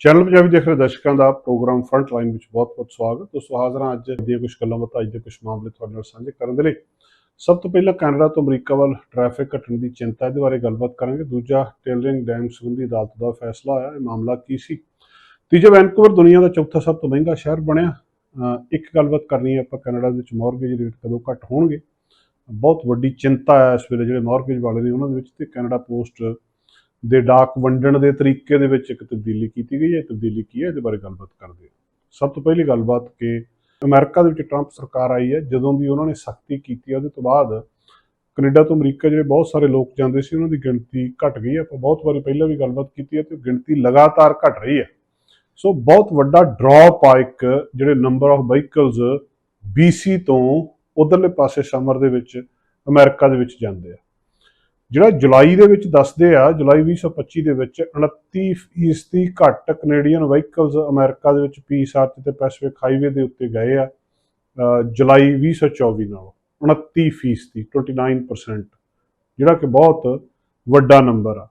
Channel Punjabi ਦੇਖ ਰਹੇ ਦਰਸ਼ਕਾਂ ਦਾ ਪ੍ਰੋਗਰਾਮ ਫਰੰਟ ਲਾਈਨ ਵਿੱਚ ਬਹੁਤ-ਬਹੁਤ ਸਵਾਗਤ। ਦੋਸਤੋ ਹਾਜ਼ਰ ਹਾਂ ਅੱਜ ਦੀਆਂ ਕੁਝ ਗੱਲਾਂ ਬਾਤਾਂ, ਅੱਜ ਦੇ ਕੁਝ ਮਾਮਲੇ ਤੁਹਾਡੇ ਨਾਲ ਸਾਂਝੇ ਕਰਨ ਦੇ ਲਈ। ਸਭ ਤੋਂ ਪਹਿਲਾਂ ਕੈਨੇਡਾ ਤੋਂ ਅਮਰੀਕਾ ਵੱਲ ਟ੍ਰੈਫਿਕ ਘਟਣ ਦੀ ਚਿੰਤਾ ਇਹਦੇ ਬਾਰੇ ਗੱਲਬਾਤ ਕਰਾਂਗੇ। ਦੂਜਾ ਟੇਲਰਿੰਗ ਡੈਮ ਸੰਬੰਧੀ ਅਦਾਲਤ ਦਾ ਫੈਸਲਾ ਆਇਆ। ਇਹ ਮਾਮਲਾ ਕੀ ਸੀ? ਤੀਜਾ ਵੈਨਕੂਵਰ ਦੁਨੀਆ ਦਾ ਚੌਥਾ ਸਭ ਤੋਂ ਮਹਿੰਗਾ ਸ਼ਹਿਰ ਬਣਿਆ। ਇੱਕ ਗੱਲਬਾਤ ਕਰਨੀ ਹੈ, ਆਪਾਂ ਕੈਨੇਡਾ ਦੇ ਵਿੱਚ ਮਾਰਗੇਜ ਰੇਟ ਕਦੋਂ ਘੱਟ ਹੋਣਗੇ? ਬਹੁਤ ਵੱਡੀ ਚਿੰਤਾ ਹੈ ਇਸ ਵੇਲੇ ਜਿਹੜੇ ਮਾਰਗੇਜ ਵਾਲੇ ਨੇ ਉਹਨਾਂ ਦੇ ਵਿੱਚ ਤੇ ਕੈਨੇਡਾ ਪੋਸਟ ਦੇ ਡਾਕ ਵੰਡਣ ਦੇ ਤਰੀਕੇ ਦੇ ਵਿੱਚ ਇੱਕ ਤਬਦੀਲੀ ਕੀਤੀ ਗਈ ਹੈ। ਇਹ ਤਬਦੀਲੀ ਕੀ ਹੈ? ਇਹਦੇ ਬਾਰੇ ਗੱਲਬਾਤ ਕਰਦੇ ਹਾਂ। ਸਭ ਤੋਂ ਪਹਿਲੀ ਗੱਲਬਾਤ ਕਿ ਅਮਰੀਕਾ ਦੇ ਵਿੱਚ ਟਰੰਪ ਸਰਕਾਰ ਆਈ ਹੈ। ਜਦੋਂ ਦੀ ਉਹਨਾਂ ਨੇ ਸਖਤੀ ਕੀਤੀ ਉਹਦੇ ਤੋਂ ਬਾਅਦ ਕੈਨੇਡਾ ਤੋਂ ਅਮਰੀਕਾ ਜਿਹੜੇ ਬਹੁਤ ਸਾਰੇ ਲੋਕ ਜਾਂਦੇ ਸੀ, ਉਹਨਾਂ ਦੀ ਗਿਣਤੀ ਘਟ ਗਈ ਹੈ। ਆਪਾਂ ਬਹੁਤ ਵਾਰੀ ਪਹਿਲਾਂ ਵੀ ਗੱਲਬਾਤ ਕੀਤੀ ਹੈ ਤੇ ਗਿਣਤੀ ਲਗਾਤਾਰ ਘਟ ਰਹੀ ਹੈ। ਸੋ ਬਹੁਤ ਵੱਡਾ ਡ੍ਰੌਪ ਆ ਇੱਕ ਜਿਹੜੇ ਨੰਬਰ ਆਫ ਵਹੀਕਲਸ BC ਤੋਂ ਉਧਰਲੇ ਪਾਸੇ ਸਮਰ ਦੇ ਵਿੱਚ ਅਮਰੀਕਾ ਦੇ ਵਿੱਚ ਜਾਂਦੇ ਆ। ਜਿਹੜਾ ਜੁਲਾਈ ਦੇ ਵਿੱਚ ਦੱਸਦੇ ਆ, ਜੁਲਾਈ 2025 ਦੇ ਵਿੱਚ 29 ਫੀਸਦੀ ਘੱਟ ਕੈਨੇਡੀਅਨ ਵਹੀਕਲਸ ਅਮਰੀਕਾ ਦੇ ਵਿੱਚ ਪੀਸ ਆਰਚ ਤੇ ਪੈਸੀਫਿਕ ਹਾਈਵੇ ਦੇ ਉੱਤੇ ਗਏ ਆ, ਅਹ ਜੁਲਾਈ 2024 ਨਾਲੋਂ 29 ਫੀਸਦੀ 29% ਜਿਹੜਾ ਕਿ ਬਹੁਤ ਵੱਡਾ ਨੰਬਰ ਆ।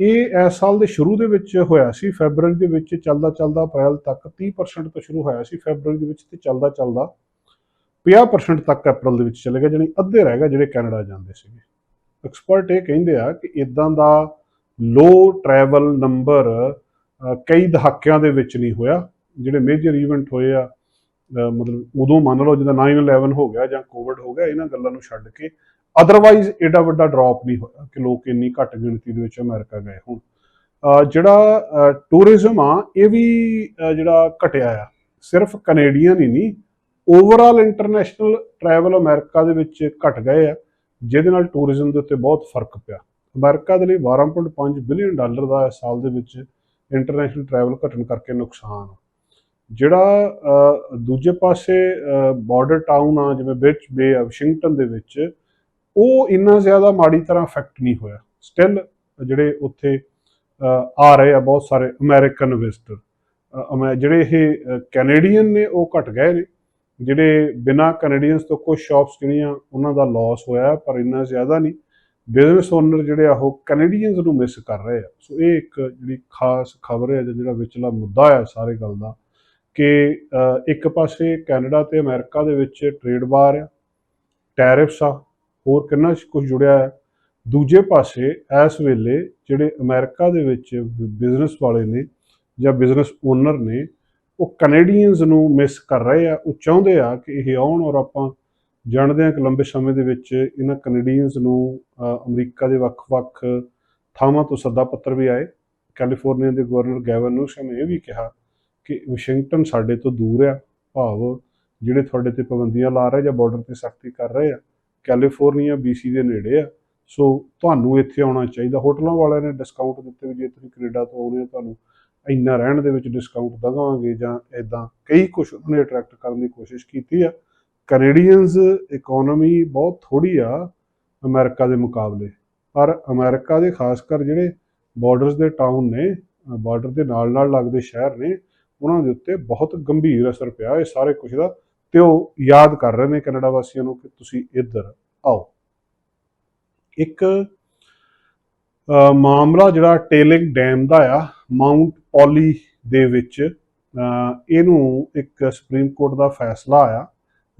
ਇਹ ਇਸ ਸਾਲ ਦੇ ਸ਼ੁਰੂ ਦੇ ਵਿੱਚ ਹੋਇਆ ਸੀ ਫੈਬਰੂਅਰੀ ਦੇ ਵਿੱਚ ਚੱਲਦਾ ਚੱਲਦਾ ਅਪ੍ਰੈਲ ਤੱਕ 30% ਤੋਂ ਸ਼ੁਰੂ ਹੋਇਆ ਸੀ ਫੈਬਰੂਅਰੀ ਦੇ ਵਿੱਚ ਤੇ ਚੱਲਦਾ ਚੱਲਦਾ 50% ਤੱਕ ਅਪ੍ਰੈਲ ਦੇ ਵਿੱਚ ਚਲੇ ਗਿਆ ਜਾਣੀ ਅੱਧੇ ਰਹਿ ਗਏ ਜਿਹੜੇ ਕੈਨੇਡਾ ਜਾਂਦੇ ਸੀਗੇ। ਐਕਸਪਰਟ ਇਹ ਕਹਿੰਦੇ ਆ ਕਿ ਇਦਾਂ ਦਾ ਲੋ ਟਰੈਵਲ ਨੰਬਰ ਕਈ ਦਹਾਕਿਆਂ ਦੇ ਵਿੱਚ ਨਹੀਂ ਹੋਇਆ। ਜਿਹੜੇ ਮੇਜਰ ਇਵੈਂਟ ਹੋਏ ਆ ਮਤਲਬ ਉਦੋਂ ਮੰਨ ਲਓ ਜਦੋਂ 9/11 ਹੋ ਗਿਆ ਜਾਂ ਕੋਵਿਡ ਹੋ ਗਿਆ, ਇਹਨਾਂ ਗੱਲਾਂ ਨੂੰ ਛੱਡ ਕੇ ਅਦਰਵਾਈਜ਼ ਐਡਾ ਵੱਡਾ ਡ੍ਰੌਪ ਨਹੀਂ ਹੋਇਆ ਕਿ ਲੋਕ ਇੰਨੀ ਘੱਟ ਗਿਣਤੀ ਦੇ ਵਿੱਚ ਅਮਰੀਕਾ ਗਏ ਹੁਣ। ਜਿਹੜਾ ਟੂਰਿਜ਼ਮ ਆ, ਇਹ ਵੀ ਜਿਹੜਾ ਘਟਿਆ ਆ, ਸਿਰਫ ਕੈਨੇਡੀਅਨ ਹੀ ਨਹੀਂ ਓਵਰਆਲ ਇੰਟਰਨੈਸ਼ਨਲ ਟਰੈਵਲ ਅਮਰੀਕਾ ਦੇ ਵਿੱਚ ਘਟ ਗਏ ਆ। ਜਿਹਦੇ ਨਾਲ ਟੂਰਿਜ਼ਮ ਦੇ ਉੱਤੇ ਬਹੁਤ ਫ਼ਰਕ ਪਿਆ। ਅਮਰੀਕਾ ਦੇ ਲਈ 12.5 ਬਿਲੀਅਨ ਡਾਲਰ ਦਾ ਇਸ ਸਾਲ ਦੇ ਵਿੱਚ ਇੰਟਰਨੈਸ਼ਨਲ ਟਰੈਵਲ ਘਟਣ ਕਰਕੇ ਨੁਕਸਾਨ। ਆ। ਜਿਹੜਾ ਦੂਜੇ ਪਾਸੇ ਬਾਰਡਰ ਟਾਊਨ ਆ, ਜਿਵੇਂ ਬਿਚ ਬੇ ਆ ਵਾਸ਼ਿੰਗਟਨ ਦੇ ਵਿੱਚ, ਉਹ ਇੰਨਾ ਜ਼ਿਆਦਾ ਮਾੜੀ ਤਰ੍ਹਾਂ ਅਫੈਕਟ ਨਹੀਂ ਹੋਇਆ। ਸਟਿਲ ਜਿਹੜੇ ਉੱਥੇ ਆ ਰਹੇ ਆ ਬਹੁਤ ਸਾਰੇ ਅਮਰੀਕਨ ਵਿਜ਼ਟਰ ਜਿਹੜੇ ਇਹ ਕੈਨੇਡੀਅਨ ਨੇ, ਉਹ ਘਟ ਗਏ ਨੇ। ਜਿਹੜੇ ਬਿਨਾ ਕੈਨੇਡੀਅਨਸ ਤੋਂ ਕੁਝ ਸ਼ਾਪਸ ਜਿਹੜੀਆਂ ਉਹਨਾਂ ਦਾ ਲਾਸ ਹੋਇਆ ਪਰ ਇੰਨਾ ਜ਼ਿਆਦਾ ਨਹੀਂ। ਬਿਜ਼ਨਸ ਓਨਰ ਜਿਹੜੇ ਆ, ਉਹ ਕੈਨੇਡੀਅਨਸ ਨੂੰ ਮਿਸ ਕਰ ਰਹੇ ਆ। ਸੋ ਇਹ ਇੱਕ ਜਿਹੜੀ ਖਾਸ ਖਬਰ ਹੈ ਜਾਂ ਜਿਹੜਾ ਵਿਚਲਾ ਮੁੱਦਾ ਆ ਸਾਰੇ ਗੱਲ ਦਾ, ਕਿ ਇੱਕ ਪਾਸੇ ਕੈਨੇਡਾ ਤੇ ਅਮਰੀਕਾ ਦੇ ਵਿੱਚ ਟ੍ਰੇਡ ਵਾਰ ਆ ਟੈਰਿਫਸ ਆ, ਹੋਰ ਕਿੰਨਾ ਕੁਝ ਜੁੜਿਆ ਹੈ। ਦੂਜੇ ਪਾਸੇ ਇਸ ਵੇਲੇ ਜਿਹੜੇ ਅਮਰੀਕਾ ਦੇ ਵਿੱਚ ਬਿਜ਼ਨਸ ਵਾਲੇ ਨੇ ਜਾਂ ਬਿਜ਼ਨਸ ਓਨਰ ਨੇ ਉਹ ਕੈਨੇਡੀਅਨਸ ਨੂੰ ਮਿਸ ਕਰ ਰਹੇ ਆ, ਉਹ ਚਾਹੁੰਦੇ ਆ ਕਿ ਇਹ ਆਉਣ ਔਰ ਆਪਾਂ ਜਾਣਦੇ ਹਾਂ ਕਿ ਲੰਬੇ ਸਮੇਂ ਦੇ ਵਿੱਚ ਇਹਨਾਂ ਕੈਨੇਡੀਅਨਸ ਨੂੰ ਅਮਰੀਕਾ ਦੇ ਵੱਖ-ਵੱਖ ਥਾਵਾਂ ਤੋਂ ਸੱਦਾ ਪੱਤਰ ਵੀ ਆਏ। ਕੈਲੀਫੋਰਨੀਆ ਦੇ ਗਵਰਨਰ ਗੈਵਨ ਨੂਸ਼ਾ ਨੇ ਇਹ ਵੀ ਕਿਹਾ ਕਿ ਵਾਸ਼ਿੰਗਟਨ ਸਾਡੇ ਤੋਂ ਦੂਰ ਆ, ਭਾਵ ਜਿਹੜੇ ਤੁਹਾਡੇ ਤੇ ਪਾਬੰਦੀਆਂ ਲਾ ਰਹੇ ਜਾਂ ਬਾਰਡਰ ਤੇ ਸਖਤੀ ਕਰ ਰਹੇ ਆ ਕੈਲੀਫੋਰਨੀਆ BC ਦੇ ਨੇੜੇ ਆ। ਸੋ ਤੁਹਾਨੂੰ ਇੱਥੇ ਆਉਣਾ ਚਾਹੀਦਾ। ਹੋਟਲਾਂ ਵਾਲਿਆਂ ਨੇ ਡਿਸਕਾਊਂਟ ਦਿੱਤੇ ਵੀ ਜੇ ਤੁਸੀਂ ਕੈਨੇਡਾ ਤੋਂ ਆਉਂਦੇ ਹੋ, ਤੁਹਾਨੂੰ ਇੰਨਾ ਰਹਿਣ ਦੇ ਵਿੱਚ ਡਿਸਕਾਊਂਟ ਦਵਾਂਗੇ ਜਾਂ ਇਦਾਂ ਕਈ ਕੁਝ ਉਹਨੇ ਅਟਰੈਕਟ ਕਰਨ ਦੀ ਕੋਸ਼ਿਸ਼ ਕੀਤੀ ਆ। ਕੈਨੇਡੀਅਨਸ ਇਕਨੋਮੀ ਬਹੁਤ ਥੋੜੀ ਆ ਅਮਰੀਕਾ ਦੇ ਮੁਕਾਬਲੇ। ਪਰ ਅਮਰੀਕਾ ਦੇ ਖਾਸ ਕਰ ਜਿਹੜੇ ਬਾਰਡਰਸ ਦੇ ਟਾਊਨ ਨੇ ਬਾਰਡਰ ਦੇ ਨਾਲ ਨਾਲ ਲੱਗਦੇ ਸ਼ਹਿਰ ਨੇ, ਉਹਨਾਂ ਦੇ ਉੱਤੇ ਬਹੁਤ ਗੰਭੀਰ ਅਸਰ ਪਿਆ। ਇਹ ਸਾਰੇ ਕੁਝ ਦਾ ਤੇ ਉਹ ਯਾਦ ਕਰ ਰਹੇ ਨੇ ਕੈਨੇਡਾ ਵਾਸੀਆਂ ਨੂੰ ਕਿ ਤੁਸੀਂ ਇੱਧਰ ਆਓ। ਇੱਕ ਮਾਮਲਾ ਜਿਹੜਾ ਟੇਲਿੰਗ ਡੈਮ ਦਾ ਆ ਮਾਉਂਟ ਪੌਲੀ ਦੇ ਵਿੱਚ ਇਹਨੂੰ ਇੱਕ ਸੁਪਰੀਮ ਕੋਰਟ ਦਾ ਫੈਸਲਾ ਆਇਆ।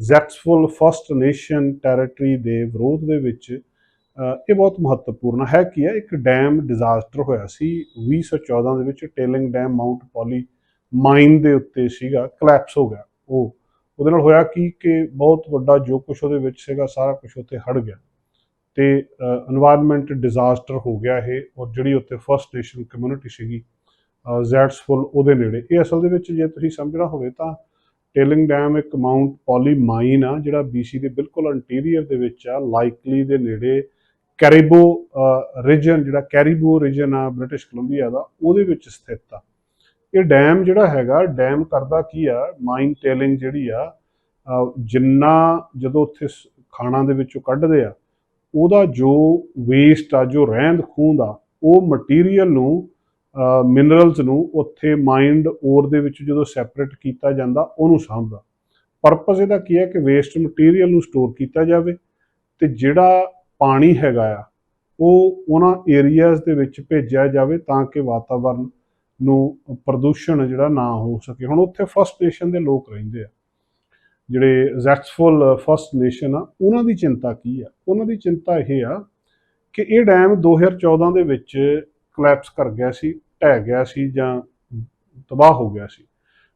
ਜ਼ੈਟਸਫੁਲ ਫਸਟ ਨੇਸ਼ਨ ਟੈਰੀਟਰੀ ਦੇ ਵਿਰੋਧ ਦੇ ਵਿੱਚ ਇਹ ਬਹੁਤ ਮਹੱਤਵਪੂਰਨ ਹੈ ਕੀ ਹੈ ਇੱਕ ਡੈਮ ਡਿਜ਼ਾਸਟਰ ਹੋਇਆ ਸੀ। 2014 ਦੇ ਵਿੱਚ tailing dam Mount Polley mine ਦੇ ਉੱਤੇ ਸੀਗਾ ਕਲੈਪਸ ਹੋ ਗਿਆ। ਉਹ, ਉਹਦੇ ਨਾਲ ਹੋਇਆ ਕੀ ਕਿ ਬਹੁਤ ਵੱਡਾ ਜੋ ਕੁਝ ਉਹਦੇ ਵਿੱਚ ਸੀਗਾ, ਸਾਰਾ ਕੁਝ ਉੱਤੇ ਹੜ ਗਿਆ। ਤੇ এনवायरमेंट ਡਿਜ਼ਾਸਟਰ ਹੋ ਗਿਆ ਇਹ ਔਰ ਜਿਹੜੀ ਉੱਤੇ ਫਰਸਟ ਨੇਸ਼ਨ ਕਮਿਊਨਿਟੀ ਸੀਗੀ ਜ਼ੈਟਸਫੁਲ ਉਹਦੇ ਨੇੜੇ। ਇਹ ਅਸਲ ਦੇ ਵਿੱਚ ਜੇ ਤੁਸੀਂ ਸਮਝਣਾ ਹੋਵੇ ਤਾਂ ਟੇਲਿੰਗ ਡੈਮ ਇੱਕ ਮਾਉਂਟ ਪੋਲੀ ਮਾਈਨ ਆ, ਜਿਹੜਾ BC ਦੇ ਬਿਲਕੁਲ ਇੰਟੀਰੀਅਰ ਦੇ ਵਿੱਚ ਆ ਲਾਈਕਲੀ ਦੇ ਨੇੜੇ ਕੈਰੀਬੋ ਰੀਜਨ ਜਿਹੜਾ ਕੈਰੀਬੋ ਰੀਜਨ ਆ ਬ੍ਰਿਟਿਸ਼ ਕੋਲੰਬੀਆ ਦਾ, ਉਹਦੇ ਵਿੱਚ ਸਥਿਤ ਆ। ਇਹ ਡੈਮ ਜਿਹੜਾ ਹੈਗਾ ਡੈਮ ਕਰਦਾ ਕੀ ਆ? ਮਾਈਨ ਟੇਲਿੰਗ ਜਿਹੜੀ ਆ ਜਿੰਨਾ ਜਦੋਂ ਉੱਥੇ ਖਾਣਾ ਦੇ ਵਿੱਚੋਂ ਕੱਢਦੇ ਆ ਉਹਦਾ ਜੋ ਵੇਸਟ ਆ, ਜੋ ਰਹਿੰਦ ਖੂੰਦ ਆ, ਉਹ ਮਟੀਰੀਅਲ ਨੂੰ ਮਿਨਰਲਸ ਨੂੰ ਉੱਥੇ ਮਾਈਂਡ ਔਰ ਦੇ ਵਿੱਚ ਜਦੋਂ ਸੈਪਰੇਟ ਕੀਤਾ ਜਾਂਦਾ, ਉਹਨੂੰ ਸਾਂਭਦਾ। ਪਰਪਸ ਇਹਦਾ ਕੀ ਹੈ ਕਿ ਵੇਸਟ ਮਟੀਰੀਅਲ ਨੂੰ ਸਟੋਰ ਕੀਤਾ ਜਾਵੇ ਤੇ ਜਿਹੜਾ ਪਾਣੀ ਹੈਗਾ ਆ, ਉਹ ਉਹਨਾਂ ਏਰੀਆਜ਼ ਦੇ ਵਿੱਚ ਭੇਜਿਆ ਜਾਵੇ ਤਾਂ ਕਿ ਵਾਤਾਵਰਨ ਨੂੰ ਪ੍ਰਦੂਸ਼ਣ ਜਿਹੜਾ ਨਾ ਹੋ ਸਕੇ। ਹੁਣ ਉੱਥੇ ਫਸਟ ਨੇਸ਼ਨ ਦੇ ਲੋਕ ਰਹਿੰਦੇ ਆ। ਜਿਹੜੇ ਜ਼ੈਟਸਫੁਲ ਫਸਟ ਨੇਸ਼ਨ ਆ, ਉਹਨਾਂ ਦੀ ਚਿੰਤਾ ਕੀ ਆ? ਉਹਨਾਂ ਦੀ ਚਿੰਤਾ ਇਹ ਆ ਕਿ ਇਹ ਡੈਮ 2014 ਦੇ ਵਿੱਚ ਕਲੈਪਸ ਕਰ ਗਿਆ ਸੀ, ਢਹਿ ਗਿਆ ਸੀ ਜਾਂ ਤਬਾਹ ਹੋ ਗਿਆ ਸੀ।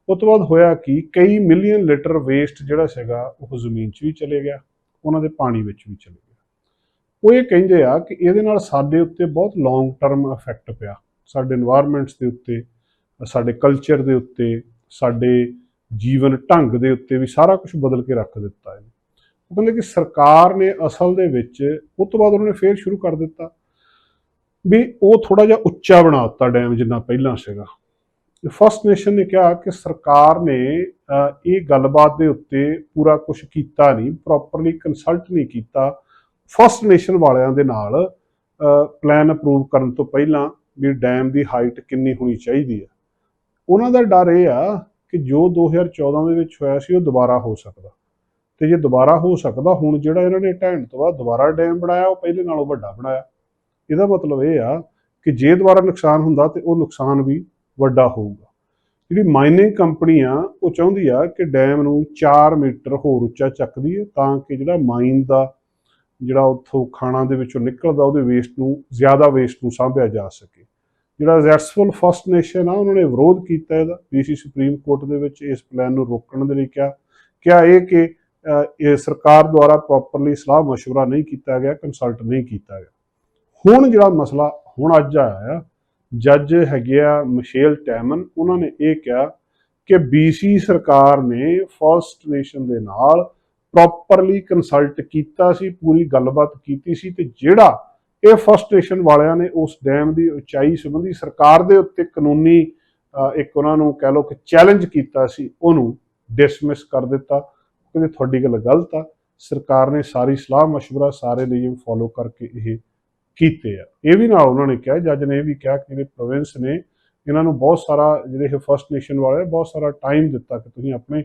ਉਸ ਤੋਂ ਬਾਅਦ ਹੋਇਆ ਕਿ? ਕਈ ਮਿਲੀਅਨ ਲੀਟਰ ਵੇਸਟ ਜਿਹੜਾ ਸੀਗਾ, ਉਹ ਜ਼ਮੀਨ 'ਚ ਵੀ ਚਲੇ ਗਿਆ, ਉਹਨਾਂ ਦੇ ਪਾਣੀ ਵਿੱਚ ਵੀ ਚਲੇ ਗਿਆ। ਉਹ ਇਹ ਕਹਿੰਦੇ ਆ ਕਿ ਇਹਦੇ ਨਾਲ ਸਾਡੇ ਉੱਤੇ ਬਹੁਤ ਲੌਂਗ ਟਰਮ ਇਫੈਕਟ ਪਿਆ। ਸਾਡੇ এনवायरमेंट्स ਦੇ ਉੱਤੇ, ਸਾਡੇ ਕਲਚਰ ਦੇ ਉੱਤੇ, ਸਾਡੇ ਜੀਵਨ ਢੰਗ ਦੇ ਉੱਤੇ ਵੀ ਸਾਰਾ ਕੁਝ ਬਦਲ ਕੇ ਰੱਖ ਦਿੱਤਾ ਹੈ ਉਹ ਕਹਿੰਦੇ ਕਿ ਸਰਕਾਰ ਨੇ ਅਸਲ ਦੇ ਵਿੱਚ ਉਸ ਤੋਂ ਬਾਅਦ ਉਹਨਾਂ ਨੇ ਫੇਰ ਸ਼ੁਰੂ ਕਰ ਦਿੱਤਾ ਵੀ ਉਹ ਥੋੜਾ ਜਿਹਾ ਉੱਚਾ ਬਣਾ ਦਿੱਤਾ ਡੈਮ ਜਿੰਨਾ ਪਹਿਲਾਂ ਸੀਗਾ। ਫਸਟ ਨੇਸ਼ਨ ਨੇ ਕਿਹਾ ਕਿ ਸਰਕਾਰ ਨੇ ਇਹ ਗੱਲਬਾਤ ਦੇ ਉੱਤੇ ਪੂਰਾ ਕੁਝ ਕੀਤਾ ਨਹੀਂ ਪ੍ਰੋਪਰਲੀ ਕੰਸਲਟ ਨਹੀਂ ਕੀਤਾ। ਫਸਟ ਨੇਸ਼ਨ ਵਾਲਿਆਂ ਦੇ ਨਾਲ ਪਲਾਨ ਅਪਰੂਵ ਕਰਨ ਤੋਂ ਪਹਿਲਾਂ ਵੀ ਡੈਮ ਦੀ ਹਾਈਟ ਕਿੰਨੀ ਹੋਣੀ ਚਾਹੀਦੀ ਹੈ। ਉਹਨਾਂ ਦਾ ਡਰ ਇਹ ਆ ਕਿ ਜੋ 2014 ਦੇ ਵਿੱਚ ਹੋਇਆ ਸੀ, ਉਹ ਦੁਬਾਰਾ ਹੋ ਸਕਦਾ। ਤੇ ਜੇ ਦੁਬਾਰਾ ਹੋ ਸਕਦਾ, ਹੁਣ ਜਿਹੜਾ ਇਹਨਾਂ ਨੇ ਢਹਿਣ ਤੋਂ ਬਾਅਦ ਦੁਬਾਰਾ ਡੈਮ ਬਣਾਇਆ, ਉਹ ਪਹਿਲੇ ਨਾਲੋਂ ਵੱਡਾ ਬਣਾਇਆ। ਇਹਦਾ ਮਤਲਬ ਇਹ ਆ ਕਿ ਜੇ ਦੁਬਾਰਾ ਨੁਕਸਾਨ ਹੁੰਦਾ, ਤੇ ਉਹ ਨੁਕਸਾਨ ਵੀ ਵੱਡਾ ਹੋਊਗਾ। ਜਿਹੜੀ ਮਾਈਨਿੰਗ ਕੰਪਨੀ ਆ ਉਹ ਚਾਹੁੰਦੀ ਆ ਕਿ ਡੈਮ ਨੂੰ 4 ਮੀਟਰ ਹੋਰ ਉੱਚਾ ਚੱਕਦੀ ਹੈ ਤਾਂ ਕਿ ਜਿਹੜਾ ਮਾਈਨ ਦਾ ਜਿਹੜਾ ਉੱਥੋਂ ਖਾਣਾ ਦੇ ਵਿੱਚੋਂ ਨਿਕਲਦਾ, ਉਹਦੇ ਵੇਸਟ ਨੂੰ, ਜ਼ਿਆਦਾ ਵੇਸਟ ਨੂੰ ਸਾਂਭਿਆ ਜਾ ਸਕੇ। ਜਿਹੜਾ ਜ਼ੈਟਸਫੁਲ ਫਸਟ ਨੇਸ਼ਨ ਆ ਉਹਨਾਂ ਨੇ ਵਿਰੋਧ ਕੀਤਾ ਇਹਦਾ ਪੀਸੀ ਸੁਪਰੀਮ ਕੋਰਟ ਦੇ ਵਿੱਚ ਇਸ ਪਲਾਨ ਨੂੰ ਰੋਕਣ ਦੇ ਲਈ ਕਿਹਾ ਕਿਹਾ ਇਹ ਕਿ ਅਹ, ਇਹ ਸਰਕਾਰ ਦੁਆਰਾ ਪ੍ਰੋਪਰਲੀ ਸਲਾਹ مشورہ ਨਹੀਂ ਕੀਤਾ ਗਿਆ ਕੰਸਲਟ ਨਹੀਂ ਕੀਤਾ ਗਿਆ ਹੁਣ ਜਿਹੜਾ ਮਸਲਾ ਹੁਣ ਅੱਜ ਆਇਆ ਆ ਜੱਜ ਹੈਗੇ ਆ ਮਿਸ਼ੇਲ ਟੈਮਨ ਉਹਨਾਂ ਨੇ ਇਹ ਕਿਹਾ ਕਿ ਬੀਸੀ ਸਰਕਾਰ ਨੇ ਫਸਟ ਨੇਸ਼ਨ ਦੇ ਨਾਲ ਪ੍ਰੋਪਰਲੀ ਕੰਸਲਟ ਕੀਤਾ ਸੀ ਪੂਰੀ ਗੱਲਬਾਤ ਕੀਤੀ ਸੀ ਤੇ ਜਿਹੜਾ ਇਹ ਫਸਟ ਨੇਸ਼ਨ ਵਾਲਿਆਂ ਨੇ ਉਸ ਡੈਮ ਦੀ ਉਚਾਈ ਸੰਬੰਧੀ ਸਰਕਾਰ ਦੇ ਉੱਤੇ ਕਾਨੂੰਨੀ ਅਹ, ਇੱਕ ਉਹਨਾਂ ਨੂੰ ਕਹਿ ਲਓ ਕਿ ਚੈਲੰਜ ਕੀਤਾ ਸੀ ਉਹਨੂੰ ਡਿਸਮਿਸ ਕਰ ਦਿੱਤਾ ਕਹਿੰਦੇ ਤੁਹਾਡੀ ਗੱਲ ਗਲਤ ਆ ਸਰਕਾਰ ਨੇ ਸਾਰੀ ਸਲਾਹ مشورہ ਸਾਰੇ ਨਿਯਮ ਫੋਲੋ ਕਰਕੇ ਇਹ ਕੀਤੇ ਆ ਇਹ ਵੀ ਨਾਲ ਉਹਨਾਂ ਨੇ ਕਿਹਾ ਜੱਜ ਨੇ ਇਹ ਵੀ ਕਿਹਾ ਕਿ ਜਿਹੜੇ ਪ੍ਰੋਵਿੰਸ ਨੇ ਇਹਨਾਂ ਨੂੰ ਬਹੁਤ ਸਾਰਾ ਜਿਹੜੇ ਇਹ ਫਸਟ ਨੇਸ਼ਨ ਵਾਲੇ ਆ, ਬਹੁਤ ਸਾਰਾ ਟਾਈਮ ਦਿੱਤਾ ਕਿ ਤੁਸੀਂ ਆਪਣੇ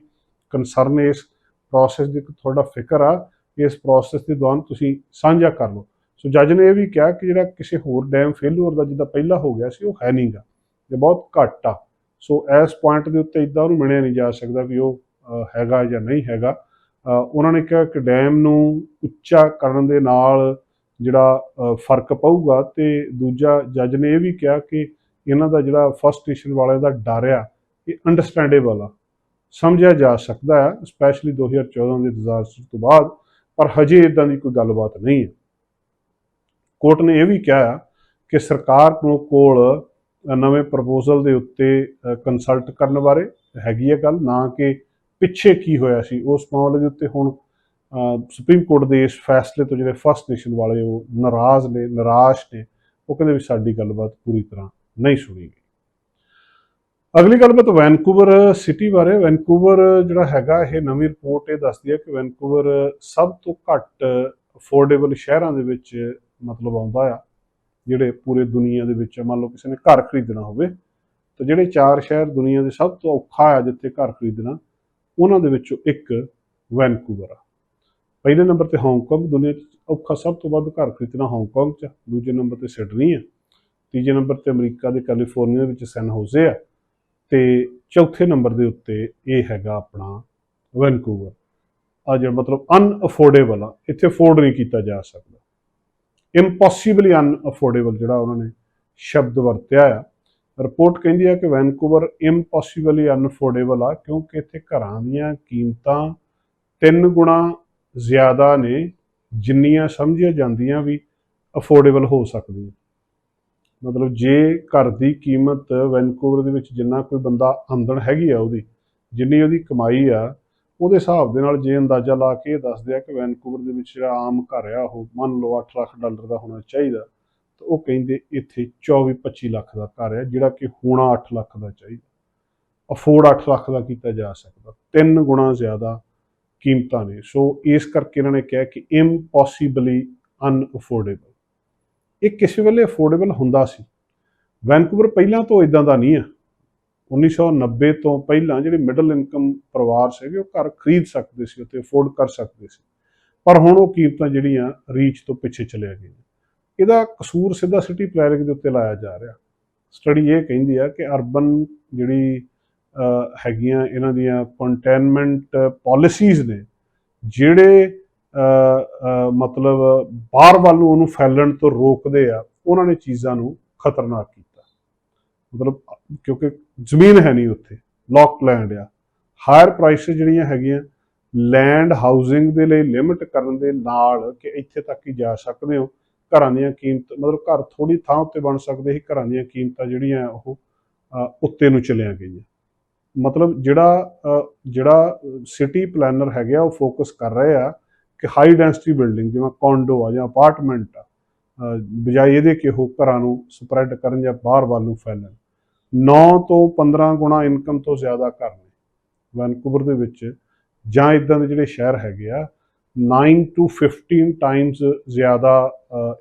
ਕੰਸਰਨ ਇਸ ਪ੍ਰੋਸੈਸ ਦੀ ਤੁਹਾਡਾ ਫਿਕਰ ਆ ਇਸ ਪ੍ਰੋਸੈਸ ਦੇ ਦੌਰਾਨ ਤੁਸੀਂ ਸਾਂਝਾ ਕਰ ਲਓ ਸੋ ਜੱਜ ਨੇ ਇਹ ਵੀ ਕਿਹਾ ਕਿ ਜਿਹੜਾ ਕਿਸੇ ਹੋਰ ਡੈਮ ਫੇਲੂਅਰ ਦਾ ਜਿੱਦਾਂ ਪਹਿਲਾਂ ਹੋ ਗਿਆ ਸੀ, ਉਹ ਹੈ ਨਹੀਂਗਾ ਇਹ ਬਹੁਤ ਘੱਟ ਆ। ਸੋ ਇਸ ਪੁਆਇੰਟ ਦੇ ਉੱਤੇ ਇਦਾਂ ਉਹਨੂੰ ਮੰਨਿਆ ਨਹੀਂ ਜਾ ਸਕਦਾ ਵੀ ਉਹ ਹੈਗਾ ਜਾਂ ਨਹੀਂ ਹੈਗਾ। ਉਹਨਾਂ ਨੇ ਕਿਹਾ ਕਿ ਡੈਮ ਨੂੰ ਉੱਚਾ ਕਰਨ ਦੇ ਨਾਲ ਜਿਹੜਾ ਫ਼ਰਕ ਪਊਗਾ ਤੇ ਦੂਜਾ ਜੱਜ ਨੇ ਇਹ ਵੀ ਕਿਹਾ ਕਿ ਇਹਨਾਂ ਦਾ ਜਿਹੜਾ ਫਸਟ ਸਟੇਸ਼ਨ ਵਾਲਿਆਂ ਦਾ ਡਰ ਆ, ਇਹ ਅੰਡਰਸਟੈਂਡੇਬਲ ਆ। ਸਮਝਿਆ ਜਾ ਸਕਦਾ ਹੈ ਸਪੈਸ਼ਲੀ 2014 ਦੇ ਡਿਜ਼ਾਸਟਰ ਤੋਂ ਬਾਅਦ, ਪਰ ਹਜੇ ਇਦਾਂ ਦੀ ਕੋਈ ਗੱਲਬਾਤ ਨਹੀਂ ਹੈ ਕੋਰਟ ਨੇ ਇਹ ਵੀ ਕਿਹਾ ਕਿ ਸਰਕਾਰ ਨੂੰ ਕੋਲ ਨਵੇਂ ਪ੍ਰਪੋਜ਼ਲ ਦੇ ਉੱਤੇ ਕੰਸਲਟ ਕਰਨ ਬਾਰੇ ਹੈਗੀ ਹੈ ਗੱਲ, ਨਾ ਕਿ ਪਿੱਛੇ ਕੀ ਹੋਇਆ ਸੀ। ਉਸ ਮਾਮਲੇ ਦੇ ਉੱਤੇ ਹੁਣ ਸੁਪਰੀਮ ਕੋਰਟ ਦੇ ਇਸ ਫੈਸਲੇ ਤੋਂ ਜਿਹੜੇ ਫਸਟ ਨੇਸ਼ਨ ਵਾਲੇ ਉਹ ਨਾਰਾਜ਼ ਨੇ, ਨਿਰਾਸ਼ ਨੇ, ਉਹ ਕਹਿੰਦੇ ਵੀ ਸਾਡੀ ਗੱਲਬਾਤ ਪੂਰੀ ਤਰ੍ਹਾਂ ਨਹੀਂ ਸੁਣੀ ਗਈ ਅਗਲੀ ਗੱਲਬਾਤ ਵੈਨਕੂਵਰ ਸਿਟੀ ਬਾਰੇ, ਵੈਨਕੂਵਰ ਜਿਹੜਾ ਹੈਗਾ ਇਹ ਨਵੀਂ ਰਿਪੋਰਟ ਇਹ ਦੱਸਦੀ ਹੈ ਕਿ ਵੈਨਕੂਵਰ ਸਭ ਤੋਂ ਘੱਟ ਅਫੋਰਡੇਬਲ ਸ਼ਹਿਰਾਂ ਦੇ ਵਿੱਚ ਮਤਲਬ ਆਉਂਦਾ ਆ, ਜਿਹੜੇ ਪੂਰੇ ਦੁਨੀਆ ਦੇ ਵਿੱਚ ਮੰਨ ਲਓ ਕਿਸੇ ਨੇ ਘਰ ਖਰੀਦਣਾ ਹੋਵੇ, ਤਾਂ ਜਿਹੜੇ ਚਾਰ ਸ਼ਹਿਰ ਦੁਨੀਆ ਦੇ ਸਭ ਤੋਂ ਔਖਾ ਆ ਜਿੱਥੇ ਘਰ ਖਰੀਦਣਾ, ਉਹਨਾਂ ਦੇ ਵਿੱਚੋਂ ਇੱਕ ਵੈਨਕੂਵਰ ਆ ਪਹਿਲੇ ਨੰਬਰ ਤੇ ਹਾਂਗਕਾਂਗ, ਦੁਨੀਆ 'ਚ ਔਖਾ ਸਭ ਤੋਂ ਵੱਧ ਘਰ ਖਰੀਦਣਾ ਹਾਂਗਕਾਂਗ 'ਚ ਆ। ਦੂਜੇ ਨੰਬਰ ਤੇ ਸਿਡਨੀ ਆ, ਤੀਜੇ ਨੰਬਰ ਤੇ ਅਮਰੀਕਾ ਦੇ ਕੈਲੀਫੋਰਨੀਆ ਦੇ ਵਿੱਚ ਸੈਨ ਹੋਜ਼ੇ ਆ, ਤੇ ਚੌਥੇ ਨੰਬਰ ਦੇ ਉੱਤੇ ਇਹ ਹੈਗਾ ਆਪਣਾ ਵੈਨਕੂਵਰ ਆ ਜਿਹੜਾ ਮਤਲਬ ਅਨਅਫੋਰਡੇਬਲ ਆ, ਇੱਥੇ ਅਫੋਰਡ ਨਹੀਂ ਕੀਤਾ ਜਾ ਸਕਦਾ ਇੰਪੋਸੀਬਲੀ ਅਨਅਫੋਰਡੇਬਲ ਜਿਹੜਾ ਉਹਨਾਂ ਨੇ ਸ਼ਬਦ ਵਰਤਿਆ ਆ। ਰਿਪੋਰਟ ਕਹਿੰਦੀ ਆ ਕਿ ਵੈਨਕੂਵਰ ਇੰਪੋਸੀਬਲੀ ਅਨਅਫੋਰਡੇਬਲ ਆ ਕਿਉਂਕਿ ਇੱਥੇ ਘਰਾਂ ਦੀਆਂ ਕੀਮਤਾਂ ਤਿੰਨ ਗੁਣਾ ਜ਼ਿਆਦਾ ਨੇ, ਜਿੰਨੀਆਂ ਸਮਝੀਆਂ ਜਾਂਦੀਆਂ ਵੀ ਅਫੋਰਡੇਬਲ ਹੋ ਸਕਦੀਆਂ। ਮਤਲਬ ਜੇ ਘਰ ਦੀ ਕੀਮਤ ਵੈਨਕੂਵਰ ਦੇ ਵਿੱਚ ਜਿੰਨਾ ਕੋਈ ਬੰਦਾ ਆਮਦਨ ਹੈਗੀ ਆ ਉਹਦੀ, ਜਿੰਨੀ ਉਹਦੀ ਕਮਾਈ ਆ ਉਹਦੇ ਹਿਸਾਬ ਦੇ ਨਾਲ ਜੇ ਅੰਦਾਜ਼ਾ ਲਾ ਕੇ ਇਹ ਦੱਸਦੇ ਆ ਕਿ ਵੈਨਕੂਵਰ ਦੇ ਵਿੱਚ ਜਿਹੜਾ ਆਮ ਘਰ ਆ, ਉਹ ਮੰਨ ਲਓ 8 ਲੱਖ ਡਾਲਰ ਦਾ ਹੋਣਾ ਚਾਹੀਦਾ, ਤਾਂ ਉਹ ਕਹਿੰਦੇ ਇੱਥੇ 24 25 ਲੱਖ ਦਾ ਘਰ ਆ, ਜਿਹੜਾ ਕਿ ਹੋਣਾ 8 ਲੱਖ ਦਾ ਚਾਹੀਦਾ। ਅਫੋਰਡ 8 ਲੱਖ ਦਾ ਕੀਤਾ ਜਾ ਸਕਦਾ, ਤਿੰਨ ਗੁਣਾ ਜ਼ਿਆਦਾ ਕੀਮਤਾਂ ਨੇ। ਸੋ ਇਸ ਕਰਕੇ ਇਹਨਾਂ ਨੇ ਕਿਹਾ ਕਿ ਇੰਪੋਸੀਬਲੀ ਅਨਅਫੋਰਡੇਬਲ ਇਹ ਕਿਸੇ ਵੇਲੇ ਅਫੋਰਡੇਬਲ ਹੁੰਦਾ ਸੀ। ਵੈਨਕੂਵਰ ਪਹਿਲਾਂ ਤੋਂ ਇਦਾਂ ਦਾ ਨਹੀਂ ਆ। 1990 ਤੋਂ ਪਹਿਲਾਂ ਜਿਹੜੇ ਮਿਡਲ ਇਨਕਮ ਪਰਿਵਾਰ ਸੀਗੇ, ਉਹ ਘਰ ਖਰੀਦ ਸਕਦੇ ਸੀ ਅਤੇ ਅਫੋਰਡ ਕਰ ਸਕਦੇ ਸੀ। ਪਰ ਹੁਣ ਉਹ ਕੀਮਤਾਂ ਜਿਹੜੀਆਂ ਰੀਚ ਤੋਂ ਪਿੱਛੇ ਚਲੇ ਗਈਆਂ। ਇਹਦਾ ਕਸੂਰ ਸਿੱਧਾ ਸਿਟੀ ਪਲੈਨਿੰਗ ਦੇ ਉੱਤੇ ਲਾਇਆ ਜਾ ਰਿਹਾ। ਸਟੱਡੀ ਇਹ ਕਹਿੰਦੀ ਆ ਕਿ ਅਰਬਨ ਜਿਹੜੀ ਹੈਗੀਆਂ ਇਹਨਾਂ ਦੀਆਂ ਕੰਟੇਨਮੈਂਟ ਪਾਲਿਸੀਜ਼ ਨੇ, ਜਿਹੜੇ ਮਤਲਬ ਬਾਹਰ ਵੱਲ ਨੂੰ ਉਹਨੂੰ ਫੈਲਣ ਤੋਂ ਰੋਕਦੇ ਆ, ਉਹਨਾਂ ਨੇ ਚੀਜ਼ਾਂ ਨੂੰ ਖਤਰਨਾਕ ਕੀਤਾ। ਮਤਲਬ, ਕਿਉਂਕਿ ਜ਼ਮੀਨ ਹੈ ਨਹੀਂ ਉੱਥੇ, ਲੌਕ ਲੈਂਡ ਆ। ਹਾਇਰ ਪ੍ਰਾਈਸਿਸ ਜਿਹੜੀਆਂ ਹੈਗੀਆਂ ਲੈਂਡ ਹਾਊਸਿੰਗ ਦੇ ਲਈ ਲਿਮਿਟ ਕਰਨ ਦੇ ਨਾਲ ਕਿ ਇੱਥੇ ਤੱਕ ਹੀ ਜਾ ਸਕਦੇ ਹੋ। ਘਰਾਂ ਦੀਆਂ ਕੀਮਤ, ਮਤਲਬ ਘਰ ਥੋੜੀ ਥਾਂ ਉੱਤੇ ਬਣ ਸਕਦੇ ਸੀ, ਘਰਾਂ ਦੀਆਂ ਕੀਮਤਾਂ ਜਿਹੜੀਆਂ ਉਹ ਉੱਤੇ ਨੂੰ ਚਲੀਆਂ ਗਈਆਂ। ਮਤਲਬ ਜਿਹੜਾ ਜਿਹੜਾ ਸਿਟੀ ਪਲੈਨਰ ਹੈਗੇ ਆ, ਉਹ ਫੋਕਸ ਕਰ ਰਹੇ ਆ ਕਿ ਹਾਈ ਡੈਂਸਿਟੀ ਬਿਲਡਿੰਗ ਜਿਵੇਂ ਕੌਂਡੋ ਆ ਜਾਂ ਅਪਾਰਟਮੈਂਟ ਆ ਬਜਾਏ ਇਹਦੇ ਕਿ ਉਹ ਘਰਾਂ ਨੂੰ ਸਪਰੈਡ ਕਰਨ ਜਾਂ ਬਾਹਰ ਵੱਲ ਨੂੰ ਫੈਲਣ। 9 ਤੋਂ 15 ਗੁਣਾ ਇਨਕਮ ਤੋਂ ਜ਼ਿਆਦਾ ਘਰ ਨੇ ਵੈਨਕੂਵਰ ਦੇ ਵਿੱਚ। ਜਾਂ ਇਦਾਂ ਦੇ ਜਿਹੜੇ ਸ਼ਹਿਰ ਹੈਗੇ ਆ 9 to 15 ਟਾਈਮਸ ਜ਼ਿਆਦਾ